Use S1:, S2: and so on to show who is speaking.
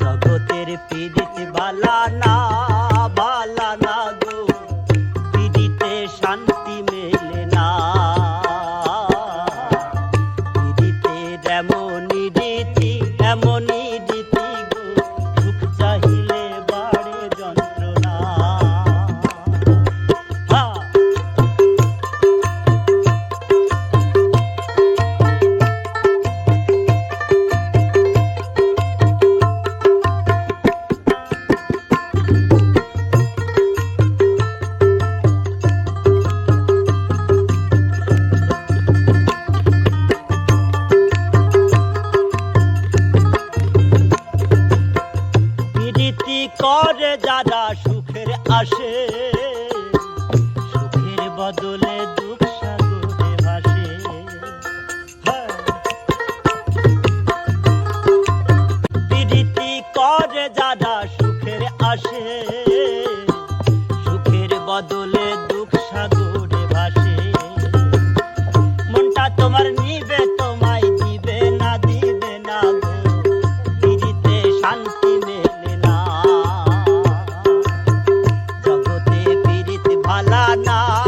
S1: জগতের পীড়িত বালা না বালা না গো। পীড়িতে শান্তি করে যারা সুখের আসে, সুখের বদলে দুঃখ সাগরে ভাসে হ্যাঁ। সুখের বদলে দুঃখ সাগরে ভাসে মনটা তোমার राधा